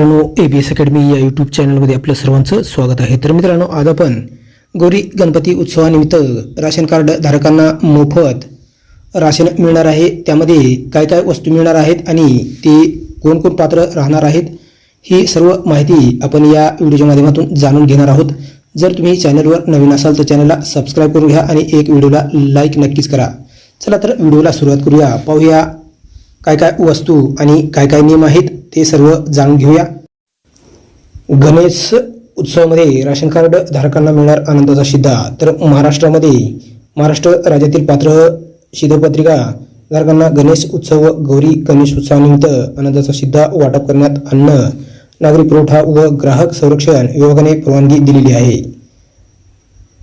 मित्रांनो A B S academy या YouTube चॅनलमध्ये आपलं सर्वांचं स्वागत आहे. तर मित्रांनो आज आपण गौरी गणपती उत्सवानिमित्त राशन कार्ड धारकांना मोफत राशन मिळणार आहे. त्यामध्ये काय काय वस्तू मिळणार आहेत आणि ते कोण कोण पात्र राहणार आहेत ही सर्व माहिती आपण या व्हिडिओच्या माध्यमातून जाणून घेणार आहोत. जर तुम्ही चॅनलवर नवीन असाल तर चॅनलला सबस्क्राईब करून घ्या आणि एक व्हिडिओला लाईक नक्कीच करा. चला तर व्हिडिओला सुरुवात करूया. पाहूया काय काय वस्तू आणि काय काय नियम आहेत ते सर्व जाणून घेऊया. गणेश उत्सवामध्ये राशन कार्ड धारकांना मिळणार आनंदाचा शिद्धा तर महाराष्ट्रामध्ये महाराष्ट्र राज्यातील पात्र शिधपत्रिका धारकांना गणेश उत्सव व गौरी गणेश उत्सवानिमित्त आनंदाचा शिद्धा वाटप करण्यात अन्न नागरी पुरवठा व ग्राहक संरक्षण विभागाने परवानगी दिलेली आहे.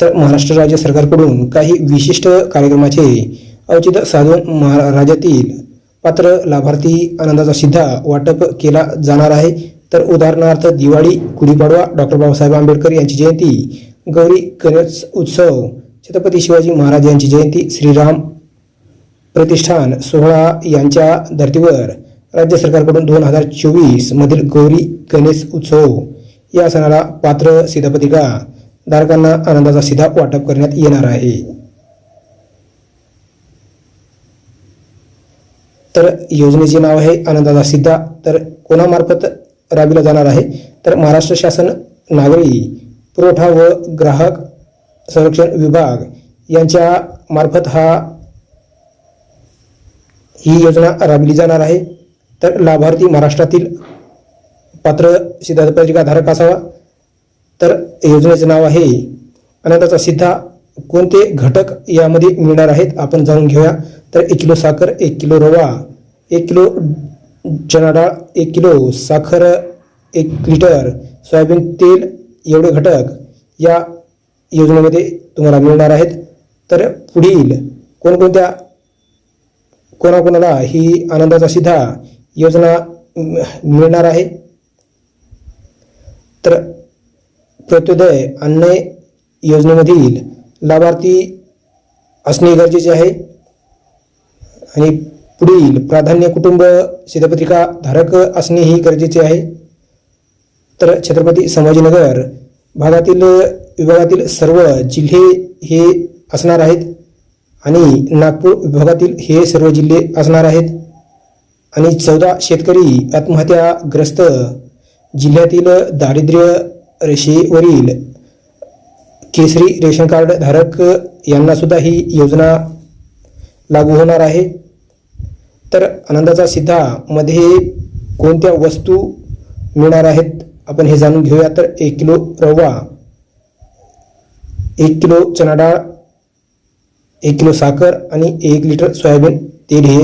तर महाराष्ट्र राज्य सरकारकडून काही विशिष्ट कार्यक्रमाचे औचित्य साधून महा राज्यातील पात्र लाभार्थी आनंदाचा सिद्धा वाटप केला जाणार आहे. तर उदाहरणार्थ दिवाळी गुढीपाडवा डॉक्टर बाबासाहेब आंबेडकर यांची जयंती गौरी गणेश उत्सव छत्रपती शिवाजी महाराज यांची जयंती श्रीराम प्रतिष्ठान सोहळा यांच्या धर्तीवर राज्य सरकारकडून दोन हजार चोवीस मधील गौरी गणेश उत्सव या सणाला पात्र सिद्धपत्रिका धारकांना आनंदाचा सिधा वाटप करण्यात येणार आहे. तर योजनेचे नाव आहे आनंदाचा सिद्धा. तर कोणामार्फत राबविला जाणार आहे? तर महाराष्ट्र शासन नागरी पुरवठा व ग्राहक संरक्षण विभाग यांच्या मार्फत हा ही योजना राबविली जाणार आहे. तर लाभार्थी महाराष्ट्रातील पात्र सिद्धापत्रिका धारक असावा. तर योजनेचं नाव आहे आनंदाचा सिद्धा. कोणते घटक यामध्ये मिळणार आहेत? आपण जाणून घेऊया. तर एक किलो साखर एक किलो रवा एक किलो चणा डाळ एक किलो साखर एक लिटर सोयाबीन तेल एवढे घटक या योजनेमध्ये तुम्हाला मिळणार आहेत. तर पुढील कोणकोणत्या कोणाकोणाला ही आनंदाचा सिद्धा योजना मिळणार आहे? तर प्रत्योदय अन्न योजनेमधील लाभार्थी असणे गरजेचे आहे. आणि पुढील प्राधान्य कुटुंब शिधपत्रिका धारक असणे ही गरजेचे आहे. तर छत्रपती संभाजीनगर भागातील विभागातील सर्व जिल्हे हे असणार आहेत आणि नागपूर विभागातील हे सर्व जिल्हे असणार आहेत. आणि चौदा शेतकरी आत्महत्याग्रस्त जिल्ह्यातील दारिद्र्य रेषेवरील केसरी रेशन कार्ड धारक यांना सुद्धा ही योजना लागू होणार आहे. तर आनंदाचा सिद्धा मध्ये कोणत्या वस्तू मिळणार आहेत? आपण हे जाणून घेऊया. तर एक किलो रवा एक किलो चणा डाळ एक किलो साखर आणि एक लिटर सोयाबीन. तेल हे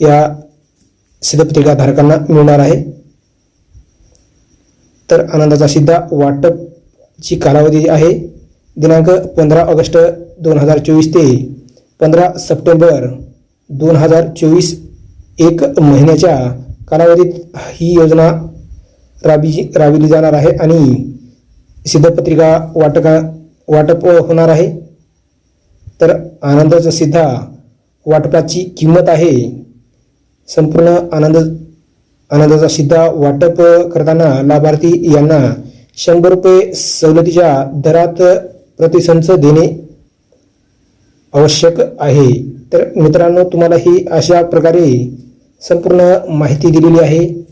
या सिद्धपत्रिका धारकांना मिळणार आहे. तर आनंदाचा सिद्धा वाटपची कालावधी आहे. दिनांक पंधरा ऑगस्ट दोन हजार चोवीस ते पंधरा सप्टेंबर दोन हजार चोवीस एक महिन्याच्या कालावधीत ही योजना राबी राबविली जाणार आहे आणि सिद्धपत्रिका वाटका वाटप होणार आहे. तर आनंदाचा सिद्धा वाटपाची किंमत आहे. संपूर्ण आनंद आनंदाचा सिद्धा वाटप करताना लाभार्थी यांना शंभर रुपये सवलतीच्या दरात प्रतिसंच देणे आवश्यक आहे. तर मित्रांनो तुम्हाला ही अशा प्रकारे संपूर्ण माहिती दिलेली आहे.